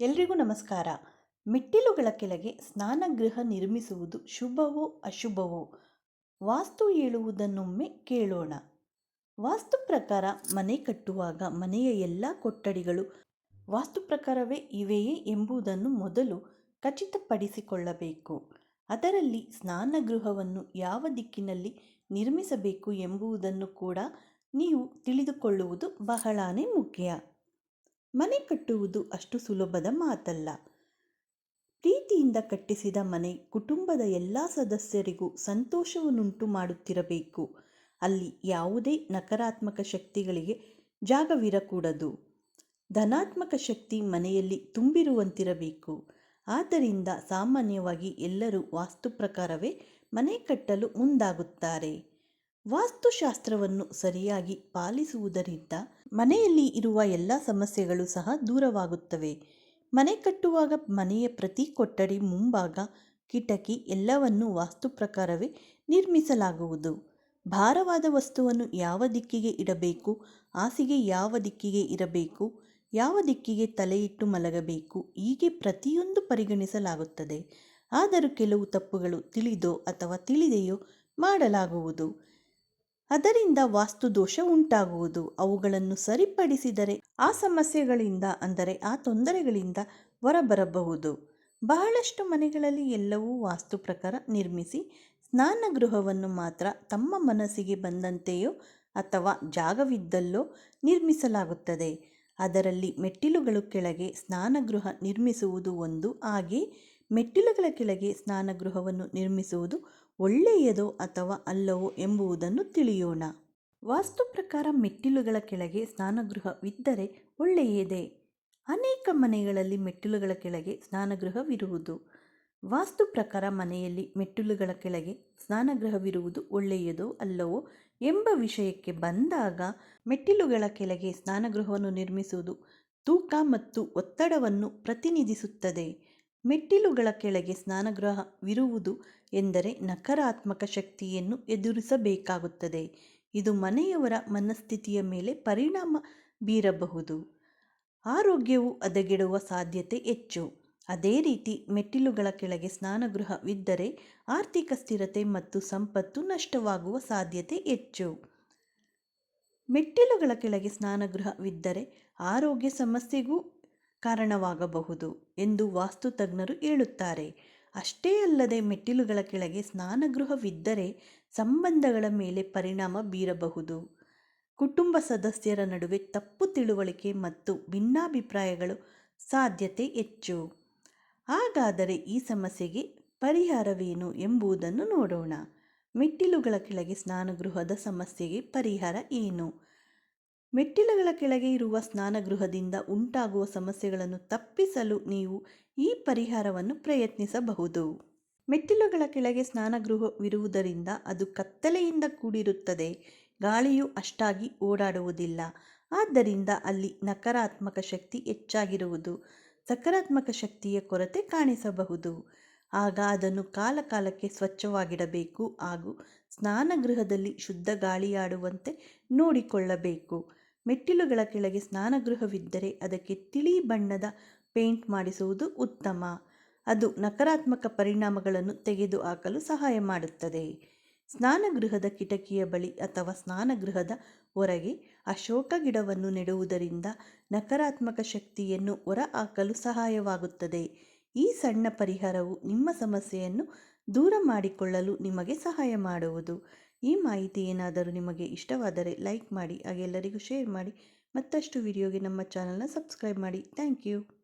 ಎಲ್ರಿಗೂ ನಮಸ್ಕಾರ. ಮೆಟ್ಟಿಲುಗಳ ಕೆಳಗೆ ಸ್ನಾನಗೃಹ ನಿರ್ಮಿಸುವುದು ಶುಭವೋ ಅಶುಭವೋ? ವಾಸ್ತು ಹೇಳುವುದನ್ನೊಮ್ಮೆ ಕೇಳೋಣ. ವಾಸ್ತು ಪ್ರಕಾರ ಮನೆ ಕಟ್ಟುವಾಗ ಮನೆಯ ಎಲ್ಲ ಕೊಠಡಿಗಳು ವಾಸ್ತು ಪ್ರಕಾರವೇ ಇವೆಯೇ ಎಂಬುದನ್ನು ಮೊದಲು ಖಚಿತಪಡಿಸಿಕೊಳ್ಳಬೇಕು. ಅದರಲ್ಲಿ ಸ್ನಾನಗೃಹವನ್ನು ಯಾವ ದಿಕ್ಕಿನಲ್ಲಿ ನಿರ್ಮಿಸಬೇಕು ಎಂಬುದನ್ನು ಕೂಡ ನೀವು ತಿಳಿದುಕೊಳ್ಳುವುದು ಬಹಳಾನೇ ಮುಖ್ಯ. ಮನೆ ಕಟ್ಟುವುದು ಅಷ್ಟು ಸುಲಭದ ಮಾತಲ್ಲ. ಪ್ರೀತಿಯಿಂದ ಕಟ್ಟಿಸಿದ ಮನೆ ಕುಟುಂಬದ ಎಲ್ಲ ಸದಸ್ಯರಿಗೂ ಸಂತೋಷವನ್ನುಂಟು ಮಾಡುತ್ತಿರಬೇಕು. ಅಲ್ಲಿ ಯಾವುದೇ ನಕಾರಾತ್ಮಕ ಶಕ್ತಿಗಳಿಗೆ ಜಾಗವಿರಕೂಡದು. ಧನಾತ್ಮಕ ಶಕ್ತಿ ಮನೆಯಲ್ಲಿ ತುಂಬಿರುವಂತಿರಬೇಕು. ಆದ್ದರಿಂದ ಸಾಮಾನ್ಯವಾಗಿ ಎಲ್ಲರೂ ವಾಸ್ತು ಪ್ರಕಾರವೇ ಮನೆ ಕಟ್ಟಲು ಮುಂದಾಗುತ್ತಾರೆ. ವಾಸ್ತುಶಾಸ್ತ್ರವನ್ನು ಸರಿಯಾಗಿ ಪಾಲಿಸುವುದರಿಂದ ಮನೆಯಲ್ಲಿ ಇರುವ ಎಲ್ಲ ಸಮಸ್ಯೆಗಳು ಸಹ ದೂರವಾಗುತ್ತವೆ. ಮನೆ ಕಟ್ಟುವಾಗ ಮನೆಯ ಪ್ರತಿ ಕೊಠಡಿ ಮುಂಭಾಗ, ಕಿಟಕಿ ಎಲ್ಲವನ್ನು ವಾಸ್ತು ಪ್ರಕಾರವೇ ನಿರ್ಮಿಸಲಾಗುವುದು. ಭಾರವಾದ ವಸ್ತುವನ್ನು ಯಾವ ದಿಕ್ಕಿಗೆ ಇಡಬೇಕು, ಹಾಸಿಗೆ ಯಾವ ದಿಕ್ಕಿಗೆ ಇರಬೇಕು, ಯಾವ ದಿಕ್ಕಿಗೆ ತಲೆಯಿಟ್ಟು ಮಲಗಬೇಕು, ಹೀಗೆ ಪ್ರತಿಯೊಂದು ಪರಿಗಣಿಸಲಾಗುತ್ತದೆ. ಆದರೂ ಕೆಲವು ತಪ್ಪುಗಳು ತಿಳಿದೋ ಅಥವಾ ತಿಳಿದೆಯೋ ಮಾಡಲಾಗುವುದು. ಅದರಿಂದ ವಾಸ್ತುದೋಷ ಉಂಟಾಗುವುದು. ಅವುಗಳನ್ನು ಸರಿಪಡಿಸಿದರೆ ಆ ಸಮಸ್ಯೆಗಳಿಂದ, ಅಂದರೆ ಆ ತೊಂದರೆಗಳಿಂದ ಹೊರಬರಬಹುದು. ಬಹಳಷ್ಟು ಮನೆಗಳಲ್ಲಿ ಎಲ್ಲವೂ ವಾಸ್ತು ಪ್ರಕಾರ ನಿರ್ಮಿಸಿ, ಸ್ನಾನ ಗೃಹವನ್ನು ಮಾತ್ರ ತಮ್ಮ ಮನಸ್ಸಿಗೆ ಬಂದಂತೆಯೋ ಅಥವಾ ಜಾಗವಿದ್ದಲ್ಲೋ ನಿರ್ಮಿಸಲಾಗುತ್ತದೆ. ಅದರಲ್ಲಿ ಮೆಟ್ಟಿಲುಗಳು ಕೆಳಗೆ ಸ್ನಾನಗೃಹ ನಿರ್ಮಿಸುವುದು ಒಂದು. ಹಾಗೆ ಮೆಟ್ಟಿಲುಗಳ ಕೆಳಗೆ ಸ್ನಾನಗೃಹವನ್ನು ನಿರ್ಮಿಸುವುದು ಒಳ್ಳೆಯದೋ ಅಥವಾ ಅಲ್ಲವೋ ಎಂಬುದನ್ನು ತಿಳಿಯೋಣ. ವಾಸ್ತು ಪ್ರಕಾರ ಮೆಟ್ಟಿಲುಗಳ ಕೆಳಗೆ ಸ್ನಾನಗೃಹವಿದ್ದರೆ ಒಳ್ಳೆಯದೇ. ಅನೇಕ ಮನೆಗಳಲ್ಲಿ ಮೆಟ್ಟಿಲುಗಳ ಕೆಳಗೆ ಸ್ನಾನಗೃಹವಿರುವುದು. ವಾಸ್ತು ಪ್ರಕಾರ ಮನೆಯಲ್ಲಿ ಮೆಟ್ಟಿಲುಗಳ ಕೆಳಗೆ ಸ್ನಾನಗೃಹವಿರುವುದು ಒಳ್ಳೆಯದೋ ಅಲ್ಲವೋ ಎಂಬ ವಿಷಯಕ್ಕೆ ಬಂದಾಗ ಮೆಟ್ಟಿಲುಗಳ ಕೆಳಗೆ ಸ್ನಾನಗೃಹವನ್ನು ನಿರ್ಮಿಸುವುದು ತೂಕ ಮತ್ತು ಒತ್ತಡವನ್ನು ಪ್ರತಿನಿಧಿಸುತ್ತದೆ. ಮೆಟ್ಟಿಲುಗಳ ಕೆಳಗೆ ಸ್ನಾನಗೃಹವಿರುವುದು ಎಂದರೆ ನಕಾರಾತ್ಮಕ ಶಕ್ತಿಯನ್ನು ಎದುರಿಸಬೇಕಾಗುತ್ತದೆ. ಇದು ಮನೆಯವರ ಮನಸ್ಥಿತಿಯ ಮೇಲೆ ಪರಿಣಾಮ ಬೀರಬಹುದು. ಆರೋಗ್ಯವು ಹದಗೆಡುವ ಸಾಧ್ಯತೆ ಹೆಚ್ಚು. ಅದೇ ರೀತಿ ಮೆಟ್ಟಿಲುಗಳ ಕೆಳಗೆ ಸ್ನಾನಗೃಹವಿದ್ದರೆ ಆರ್ಥಿಕ ಸ್ಥಿರತೆ ಮತ್ತು ಸಂಪತ್ತು ನಷ್ಟವಾಗುವ ಸಾಧ್ಯತೆ ಹೆಚ್ಚು. ಮೆಟ್ಟಿಲುಗಳ ಕೆಳಗೆ ಸ್ನಾನಗೃಹವಿದ್ದರೆ ಆರೋಗ್ಯ ಸಮಸ್ಯೆಗೂ ಕಾರಣವಾಗಬಹುದು ಎಂದು ವಾಸ್ತು ತಜ್ಞರು ಹೇಳುತ್ತಾರೆ. ಅಷ್ಟೇ ಅಲ್ಲದೆ ಮೆಟ್ಟಿಲುಗಳ ಕೆಳಗೆ ಸ್ನಾನಗೃಹವಿದ್ದರೆ ಸಂಬಂಧಗಳ ಮೇಲೆ ಪರಿಣಾಮ ಬೀರಬಹುದು. ಕುಟುಂಬ ಸದಸ್ಯರ ನಡುವೆ ತಪ್ಪು ತಿಳುವಳಿಕೆ ಮತ್ತು ಭಿನ್ನಾಭಿಪ್ರಾಯಗಳು ಸಾಧ್ಯತೆ ಹೆಚ್ಚು. ಹಾಗಾದರೆ ಈ ಸಮಸ್ಯೆಗೆ ಪರಿಹಾರವೇನು ಎಂಬುದನ್ನು ನೋಡೋಣ. ಮೆಟ್ಟಿಲುಗಳ ಕೆಳಗೆ ಸ್ನಾನಗೃಹದ ಸಮಸ್ಯೆಗೆ ಪರಿಹಾರ ಏನು? ಮೆಟ್ಟಿಲುಗಳ ಕೆಳಗೆ ಇರುವ ಸ್ನಾನಗೃಹದಿಂದ ಉಂಟಾಗುವ ಸಮಸ್ಯೆಗಳನ್ನು ತಪ್ಪಿಸಲು ನೀವು ಈ ಪರಿಹಾರವನ್ನು ಪ್ರಯತ್ನಿಸಬಹುದು. ಮೆಟ್ಟಿಲುಗಳ ಕೆಳಗೆ ಸ್ನಾನಗೃಹವಿರುವುದರಿಂದ ಅದು ಕತ್ತಲೆಯಿಂದ ಕೂಡಿರುತ್ತದೆ. ಗಾಳಿಯು ಅಷ್ಟಾಗಿ ಓಡಾಡುವುದಿಲ್ಲ. ಆದ್ದರಿಂದ ಅಲ್ಲಿ ನಕಾರಾತ್ಮಕ ಶಕ್ತಿ ಹೆಚ್ಚಾಗಿರುವುದು, ಸಕಾರಾತ್ಮಕ ಶಕ್ತಿಯ ಕೊರತೆ ಕಾಣಿಸಬಹುದು. ಆಗ ಅದನ್ನು ಕಾಲಕಾಲಕ್ಕೆ ಸ್ವಚ್ಛವಾಗಿಡಬೇಕು ಹಾಗೂ ಸ್ನಾನಗೃಹದಲ್ಲಿ ಶುದ್ಧ ಗಾಳಿಯಾಡುವಂತೆ ನೋಡಿಕೊಳ್ಳಬೇಕು. ಮೆಟ್ಟಿಲುಗಳ ಕೆಳಗೆ ಸ್ನಾನಗೃಹವಿದ್ದರೆ ಅದಕ್ಕೆ ತಿಳಿ ಬಣ್ಣದ ಪೇಂಟ್ ಮಾಡಿಸುವುದು ಉತ್ತಮ. ಅದು ನಕಾರಾತ್ಮಕ ಪರಿಣಾಮಗಳನ್ನು ತೆಗೆದುಹಾಕಲು ಸಹಾಯ ಮಾಡುತ್ತದೆ. ಸ್ನಾನಗೃಹದ ಕಿಟಕಿಯ ಬಳಿ ಅಥವಾ ಸ್ನಾನಗೃಹದ ಹೊರಗೆ ಅಶೋಕ ಗಿಡವನ್ನು ನೆಡುವುದರಿಂದ ನಕಾರಾತ್ಮಕ ಶಕ್ತಿಯನ್ನು ಹೊರ ಹಾಕಲು ಸಹಾಯವಾಗುತ್ತದೆ. ಈ ಸಣ್ಣ ಪರಿಹಾರವು ನಿಮ್ಮ ಸಮಸ್ಯೆಯನ್ನು ದೂರ ಮಾಡಿಕೊಳ್ಳಲು ನಿಮಗೆ ಸಹಾಯ ಮಾಡುವುದು. ಈ ಮಾಹಿತಿ ಏನಾದರೂ ನಿಮಗೆ ಇಷ್ಟವಾದರೆ ಲೈಕ್ ಮಾಡಿ ಹಾಗೆ ಎಲ್ಲರಿಗೂ ಶೇರ್ ಮಾಡಿ ಮತ್ತಷ್ಟು ವಿಡಿಯೋಗೆ ನಮ್ಮ ಚಾನಲ್ನ ಸಬ್ಸ್ಕ್ರೈಬ್ ಮಾಡಿ. Thank you.